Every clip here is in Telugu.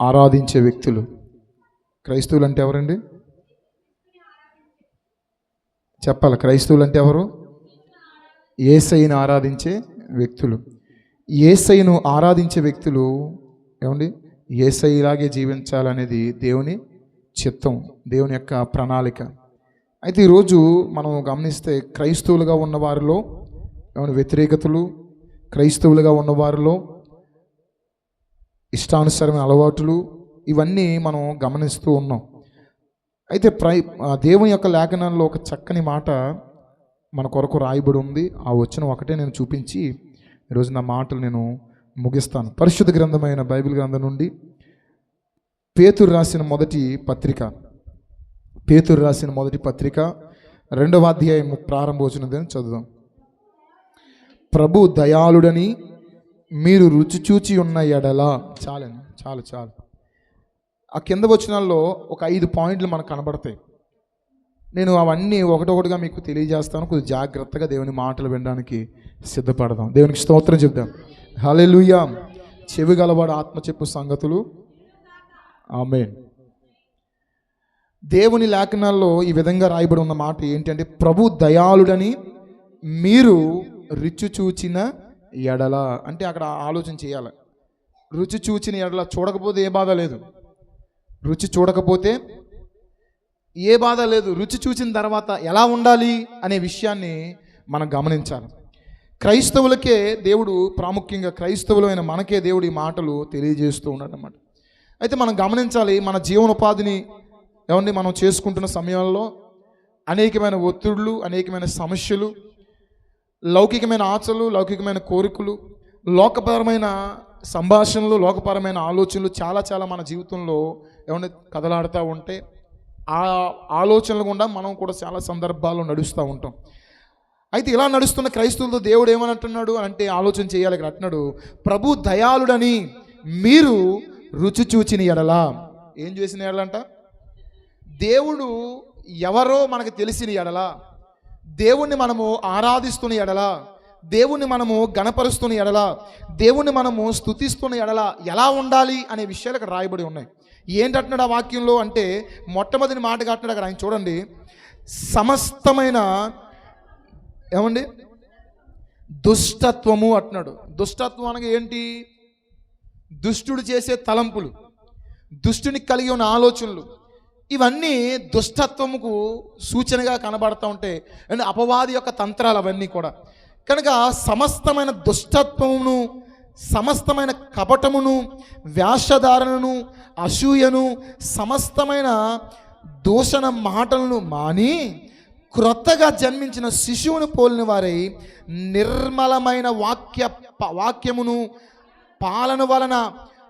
ఆరాధించే వ్యక్తులు. క్రైస్తవులు అంటే ఎవరండి? చెప్పాలి క్రైస్తవులు అంటే ఎవరు? ఏసైను ఆరాధించే వ్యక్తులు. ఏసైను ఆరాధించే వ్యక్తులు ఏమండి? ఏసైలాగే జీవించాలనేది దేవుని చిత్తం దేవుని యొక్క ప్రణాళిక. అయితే ఈరోజు మనం గమనిస్తే క్రైస్తవులుగా ఉన్నవారిలో ఏమైనా వ్యతిరేకతలు క్రైస్తవులుగా ఉన్నవారిలో ఇష్టానుసారమైన అలవాటులు ఇవన్నీ మనం గమనిస్తూ ఉన్నాం. అయితే ప్రై ఆ దేవుని యొక్క లేఖనంలో ఒక చక్కని మాట మన కొరకు రాయబడి ఉంది. ఆ వచ్చిన ఒకటే నేను చూపించి ఈరోజు నా మాటలు నేను ముగిస్తాను. పరిశుద్ధ గ్రంథమైన బైబిల్ గ్రంథం నుండి పేతురు రాసిన మొదటి పత్రిక. పేతురు రాసిన మొదటి పత్రిక రెండవ అధ్యాయం అని చదువుదాం. ప్రభు దయాళుడని మీరు రుచి చూచి ఉన్న ఎడల చాలండి చాలు చాలు. ఆ కింద వచ్చినాల్లో ఒక ఐదు పాయింట్లు మనకు కనబడతాయి. నేను అవన్నీ ఒకటొకటిగా మీకు తెలియజేస్తాను. కొద్దిగా జాగ్రత్తగా దేవుని మాటలు వినడానికి సిద్ధపడదాం. దేవునికి స్తోత్రం చెప్దాం. లూయా చెవి గలవాడు ఆత్మ చెప్పు సంగతులు. ఆమె దేవుని లేఖనాల్లో ఈ విధంగా రాయబడి ఉన్న మాట ఏంటంటే ప్రభు దయాళుడని మీరు రుచి చూచిన ఎడల అంటే అక్కడ ఆలోచన చేయాలి. రుచి చూచిన ఎడల చూడకపోతే ఏ బాధ లేదు. రుచి చూడకపోతే ఏ బాధ లేదు. రుచి చూసిన తర్వాత ఎలా ఉండాలి అనే విషయాన్ని మనం గమనించాలి. క్రైస్తవులకే దేవుడు ప్రాముఖ్యంగా క్రైస్తవులైన మనకే దేవుడు ఈ మాటలు తెలియజేస్తూ ఉన్నాడనమాట అయితే మనం గమనించాలి మన జీవనోపాధిని ఏమండి మనం చేసుకుంటున్న సమయంలో అనేకమైన ఒత్తిడులు అనేకమైన సమస్యలు లౌకికమైన ఆశలు లౌకికమైన కోరికలు లోకపరమైన సంభాషణలు లోకపరమైన ఆలోచనలు చాలా చాలా మన జీవితంలో ఏమైనా కదలాడుతూ ఉంటే ఆ ఆలోచనలు గుండా మనం కూడా చాలా సందర్భాల్లో నడుస్తూ ఉంటాం. అయితే ఇలా నడుస్తున్న క్రైస్తవులతో దేవుడు ఏమని అంటున్నాడు అంటే ఆలోచన చేయాలి ఇక్కడ అంటున్నాడు. ప్రభు దయాళుడని మీరు రుచి చూచిన ఎడలా. ఏం చేసిన ఎడలంట? దేవుడు ఎవరో మనకు తెలిసిన ఎడలా. దేవుణ్ణి మనము ఆరాధిస్తున్న ఎడల దేవుణ్ణి మనము గణపరుస్తున్న ఎడల దేవుణ్ణి మనము స్తుతిస్తున్న ఎడల ఎలా ఉండాలి అనే విషయాలు ఇక్కడ రాయబడి ఉన్నాయి. ఏంటంటున్నాడు ఆ వాక్యంలో అంటే మొట్టమొదటి మాట కట్టినాడు అక్కడ ఆయన చూడండి. సమస్తమైన ఏమండి? దుష్టత్వము అంటున్నాడు. దుష్టత్వం అనగా ఏంటి? దుష్టుడు చేసే తలంపులు దుష్టుని కలిగి ఉన్న ఆలోచనలు ఇవన్నీ దుష్టత్వముకు సూచనగా కనబడుతూ ఉంటాయి అండ్ అపవాది యొక్క తంత్రాలు అవన్నీ కూడా. కనుక సమస్తమైన దుష్టత్వమును సమస్తమైన కపటమును వ్యాసధారణను అసూయను సమస్తమైన దూషణ మాటలను మాని క్రొత్తగా జన్మించిన శిశువును పోలిన వారై నిర్మలమైన వాక్య వాక్యమును పాలన వలన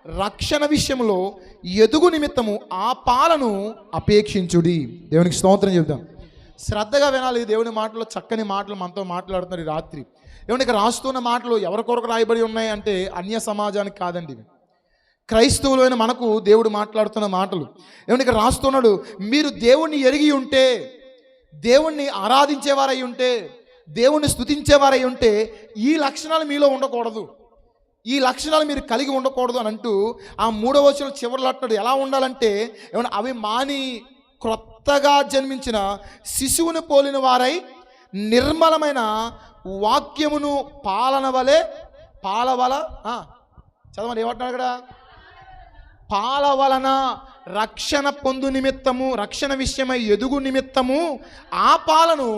రక్షణ విషయంలో ఎదుగు నిమిత్తము ఆ పాలను అపేక్షించుడి. దేవునికి స్తోత్రం చెబుదాం. శ్రద్ధగా వినాలి. దేవుని మాటలు చక్కని మాటలు మనతో మాట్లాడుతున్నారు ఈ రాత్రి. దేవునికి రాస్తున్న మాటలు ఎవరి కొరకు రాయబడి ఉన్నాయి అంటే అన్య సమాజానికి కాదండి ఇవి. క్రైస్తవులైన మనకు దేవుడు మాట్లాడుతున్న మాటలు. దేవునికి రాస్తున్నాడు మీరు దేవుణ్ణి ఎరిగి ఉంటే దేవుణ్ణి ఆరాధించేవారై ఉంటే దేవుణ్ణి స్తుతించేవారై ఉంటే ఈ లక్షణాలు మీలో ఉండకూడదు. ఈ లక్షణాలు మీరు కలిగి ఉండకూడదు అని అంటూ ఆ మూడవ వచనం చివరిలో అంటున్నాడు. ఎలా ఉండాలంటే ఏమన్నా అవి మాని క్రొత్తగా జన్మించిన శిశువుని పోలిన వారై నిర్మలమైన వాక్యమును పాలన వలె పాలవల చదవండి ఏమంటున్నాడు ఇక్కడ? పాల వలన రక్షణ పొందు నిమిత్తము రక్షణ విషయమై ఎదుగు నిమిత్తము ఆ పాలను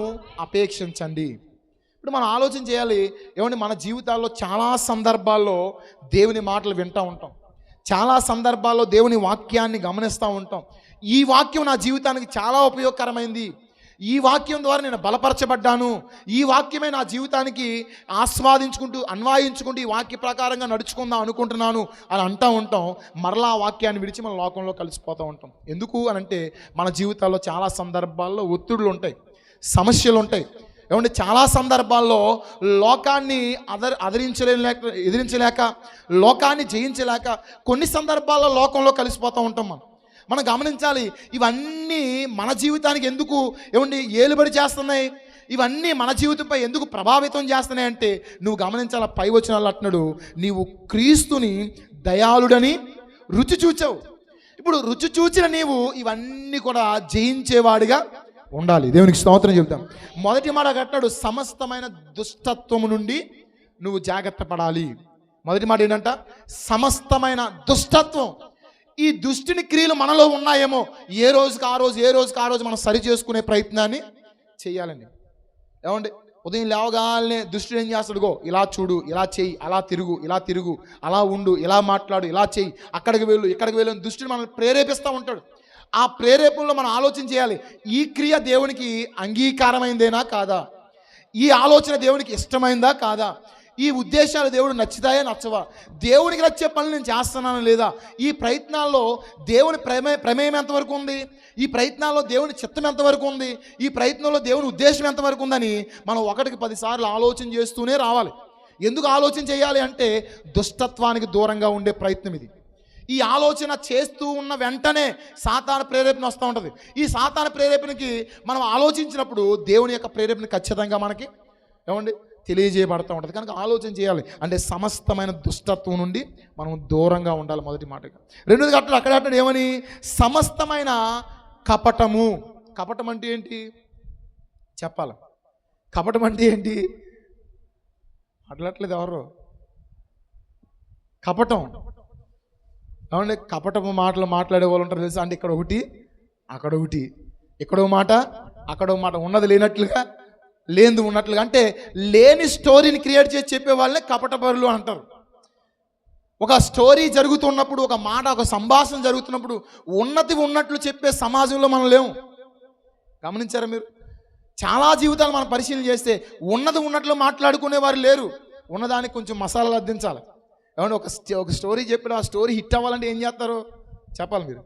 అపేక్షించండి. ఇప్పుడు మనం ఆలోచన చేయాలి ఏమంటే మన జీవితాల్లో చాలా సందర్భాల్లో దేవుని మాటలు వింటూ ఉంటాం. చాలా సందర్భాల్లో దేవుని వాక్యాన్ని గమనిస్తూ ఉంటాం. ఈ వాక్యం నా జీవితానికి చాలా ఉపయోగకరమైంది. ఈ వాక్యం ద్వారా నేను బలపరచబడ్డాను. ఈ వాక్యమే నా జీవితానికి ఆస్వాదించుకుంటూ అన్వాయించుకుంటూ ఈ వాక్య ప్రకారంగా నడుచుకుందాం అనుకుంటున్నాను అని అంటూ ఉంటాం. మరలా ఆ వాక్యాన్ని విడిచి మన లోకంలో కలిసిపోతూ ఉంటాం. ఎందుకు అని అంటే మన జీవితాల్లో చాలా సందర్భాల్లో ఒత్తిడులు ఉంటాయి సమస్యలు ఉంటాయి ఏమంటే చాలా సందర్భాల్లో లోకాన్ని అదర్ అదరించలేక ఎదిరించలేక లోకాన్ని జయించలేక కొన్ని సందర్భాల్లో లోకంలో కలిసిపోతూ ఉంటాం మనం. మనం గమనించాలి ఇవన్నీ మన జీవితానికి ఎందుకు ఏమండి ఏలుబడి చేస్తున్నాయి? ఇవన్నీ మన జీవితంపై ఎందుకు ప్రభావితం చేస్తున్నాయి అంటే నువ్వు గమనించాల? పై వచ్చిన అట్నడు నీవు క్రీస్తుని దయాళుడని రుచి చూచావు. ఇప్పుడు రుచి చూచిన నీవు ఇవన్నీ కూడా జయించేవాడిగా ఉండాలి. దేవునికి స్తోత్రం చెబుతాం. మొదటి మాట కట్టాడు సమస్తమైన దుష్టత్వము నుండి నువ్వు జాగ్రత్త పడాలి. మొదటి మాట ఏంటంట? సమస్తమైన దుష్టత్వం. ఈ దుష్టిని క్రియలు మనలో ఉన్నాయేమో ఏ రోజుకి ఆ రోజు ఏ రోజుకి ఆ రోజు మనం సరి చేసుకునే ప్రయత్నాన్ని చేయాలండి. ఏమండి? ఉదయం లేవగానే దుష్టుడు ఏం చేస్తాడు? గో ఇలా చూడు ఇలా చేయి అలా తిరుగు ఇలా తిరుగు అలా ఉండు ఇలా మాట్లాడు ఇలా చేయి అక్కడికి వెళ్ళు ఇక్కడికి వెళ్ళు దుష్టిని దుష్టుడు మనల్ని ప్రేరేపిస్తూ ఉంటాడు. ఆ ప్రేరేపణలో మనం ఆలోచన చేయాలి ఈ క్రియ దేవునికి అంగీకారమైందేనా కాదా? ఈ ఆలోచన దేవునికి ఇష్టమైందా కాదా? ఈ ఉద్దేశాలు దేవుడు నచ్చుతాయా నచ్చవా? దేవునికి నచ్చే పనులు నేను చేస్తున్నాను లేదా? ఈ ప్రయత్నాల్లో దేవుని ప్రమే ప్రమేయం ఎంతవరకు ఉంది? ఈ ప్రయత్నాల్లో దేవుని చిత్తం ఎంతవరకు ఉంది? ఈ ప్రయత్నంలో దేవుని ఉద్దేశం ఎంతవరకు ఉందని మనం ఒకటికి పదిసార్లు ఆలోచన చేస్తూనే రావాలి. ఎందుకు ఆలోచన చేయాలి అంటే దుష్టత్వానికి దూరంగా ఉండే ప్రయత్నం ఇది. ఈ ఆలోచన చేస్తూ ఉన్న వెంటనే సాతాన ప్రేరేపణ వస్తూ ఉంటుంది. ఈ సాతాన ప్రేరేపణకి మనం ఆలోచించినప్పుడు దేవుని యొక్క ప్రేరేపణ ఖచ్చితంగా మనకి ఏమండి? తెలియజేయబడుతూ ఉంటుంది. కనుక ఆలోచన చేయాలి. అంటే సమస్తమైన దుష్టత్వం నుండి మనం దూరంగా ఉండాలి మొదటి మాటగా. రెండోది కట్టడు అక్కడ కట్టడు ఏమని? సమస్తమైన కపటము. కపటం అంటే ఏంటి? చెప్పాలి? కపటం అంటే ఏంటి? అట్లట్లేదు ఎవరు? కపటం. ఏమంటే కపటపు మాటలు మాట్లాడే వాళ్ళు ఉంటారు తెలుసా? అంటే ఇక్కడ ఒకటి అక్కడ ఒకటి. ఇక్కడ మాట అక్కడ మాట. ఉన్నది లేనట్లుగా లేనిది ఉన్నట్లుగా. అంటే లేని స్టోరీని క్రియేట్ చేసి చెప్పే వాళ్ళని కపటపరులు అంటారు. ఒక స్టోరీ జరుగుతున్నప్పుడు ఒక మాట ఒక సంభాషణ జరుగుతున్నప్పుడు ఉన్నతి ఉన్నట్లు చెప్పే సమాజంలో మనం లేము. గమనించారా మీరు? చాలా జీవితాలు మనం పరిశీలన చేస్తే ఉన్నది ఉన్నట్లు మాట్లాడుకునే వారు లేరు. ఉన్నదానికి కొంచెం మసాలాలు అద్దించాలి ఏమన్నా ఒక ఒక స్టోరీ చెప్పిన ఆ స్టోరీ హిట్ అవ్వాలంటే ఏం చేస్తారు? చెప్పాలి మీరు.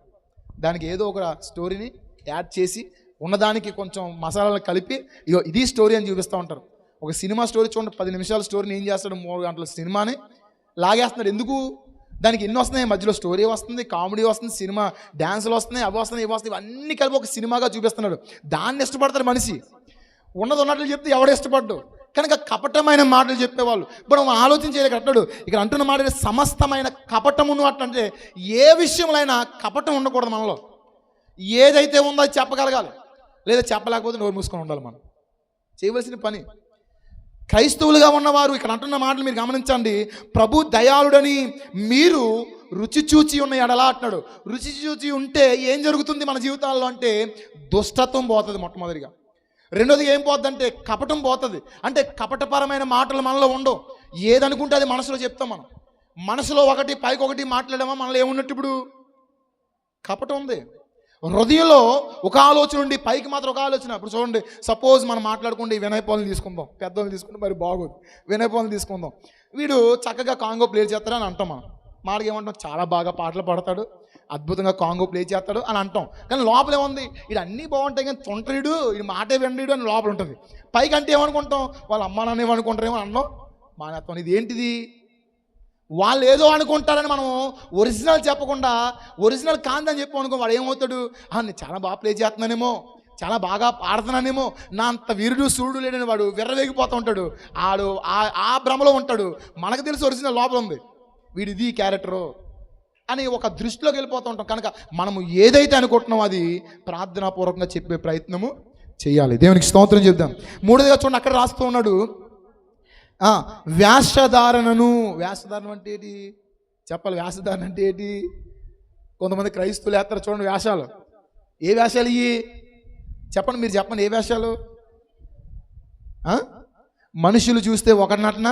దానికి ఏదో ఒక స్టోరీని యాడ్ చేసి ఉన్నదానికి కొంచెం మసాలాలు కలిపి ఇగో ఇది స్టోరీ అని చూపిస్తూ ఉంటారు. ఒక సినిమా స్టోరీ చూడండి పది నిమిషాల స్టోరీని ఏం చేస్తాడు? మూడు గంటల సినిమాని లాగేస్తున్నాడు. ఎందుకు? దానికి ఎన్ని వస్తున్నాయి? మధ్యలో స్టోరీ వస్తుంది కామెడీ వస్తుంది సినిమా డ్యాన్సులు వస్తున్నాయి అవి వస్తున్నాయి ఇవి వస్తున్నాయి ఇవన్నీ కలిపి ఒక సినిమాగా చూపిస్తున్నాడు. దాన్ని ఇష్టపడతాడు మనిషి. ఉన్నది ఉన్నట్లు చెప్తే ఎవడు ఇష్టపడ్డు? కనుక కపటమైన మాటలు చెప్పేవాళ్ళు. ఇప్పుడు మనం ఆలోచన చేయలేక అంటాడు ఇక్కడ అంటున్న మాట సమస్తమైన కపటమును అట్లంటే ఏ విషయంలో కపటం ఉండకూడదు మనలో. ఏదైతే ఉందో అది చెప్పగలగాలి. లేదా చెప్పలేకపోతే నోరు మూసుకొని ఉండాలి మనం. చేయవలసిన పని. క్రైస్తవులుగా ఉన్నవారు ఇక్కడ అంటున్న మాటలు మీరు గమనించండి. ప్రభు దయాళుడని మీరు రుచి చూచి ఉన్న ఎడలా అంటున్నాడు. రుచి చూచి ఉంటే ఏం జరుగుతుంది మన జీవితాల్లో అంటే దుష్టత్వం పోతుంది మొట్టమొదటిగా. రెండోది ఏం పోద్ది అంటే కపటం పోతుంది. అంటే కపటపరమైన మాటలు మనలో ఉండవు. ఏదనుకుంటే అది మనసులో చెప్తాం మనం. మనసులో ఒకటి పైకి ఒకటి మాట్లాడమా? మనలో ఏమున్నట్టు ఇప్పుడు? కపటం ఉంది. హృదయంలో ఒక ఆలోచన ఉండి పైకి మాత్రం ఒక ఆలోచన. ఇప్పుడు చూడండి సపోజ్ మనం మాట్లాడుకుంటే ఈ వినయ్ పాలను తీసుకుందాం. పెద్దోళ్ళు తీసుకుంటే మరి బాగోదు. వినయ్ పాలను తీసుకుందాం. వీడు చక్కగా కాంగో ప్లే చేస్తాడని అంటాం మనం. మాడికి ఏమంటాం చాలా బాగా పాటలు పాడతాడు. అద్భుతంగా కాంగో ప్లే చేస్తాడు అని అంటాం. కానీ లోపలే ఉంది ఇది అన్నీ బాగుంటాయి కానీ తొంటరీడు ఇది మాటే వెండీడు అని లోపల ఉంటుంది. పైకి అంటే ఏమనుకుంటాం? వాళ్ళ అమ్మ నాన్న ఏమనుకుంటారేమో అన్నాం. మానత్వం ఇది ఏంటిది? వాళ్ళు ఏదో అనుకుంటారని మనం ఒరిజినల్ చెప్పకుండా ఒరిజినల్ కాందని చెప్పి అనుకో వాడు ఏమవుతాడు? అని నేను చాలా బాగా ప్లే చేస్తున్నానేమో చాలా బాగా పాడుతున్నానేమో నా అంత వీరుడు సూర్యుడు లేడని వాడు విర్రవేగిపోతూ ఉంటాడు. ఆడు ఆ- ఆ భ్రమలో ఉంటాడు. మనకు తెలిసి ఒరిజినల్ లోపల ఉంది. వీడిది క్యారెక్టరు. అని ఒక దృష్టిలోకి వెళ్ళిపోతూ ఉంటాం. కనుక మనము ఏదైతే అనుకుంటున్నామో అది ప్రార్థనాపూర్వకంగా చెప్పే ప్రయత్నము చేయాలి. దేవునికి స్తోత్రం చెప్దాం. మూడోదిగా చూడండి అక్కడ రాస్తూ ఉన్నాడు. వ్యాసధారణను వేషధారణను వేషధారణ అంటే ఏంటి? చెప్పాలి వ్యాసధారణ అంటే ఏంటి? కొంతమంది క్రైస్తువులు వేస్తారు చూడండి వేషాలు ఏ వేషాలు ఇవి చెప్పండి మీరు చెప్పండి ఏ వేషాలు మనుషులు చూస్తే ఒకటి నటన?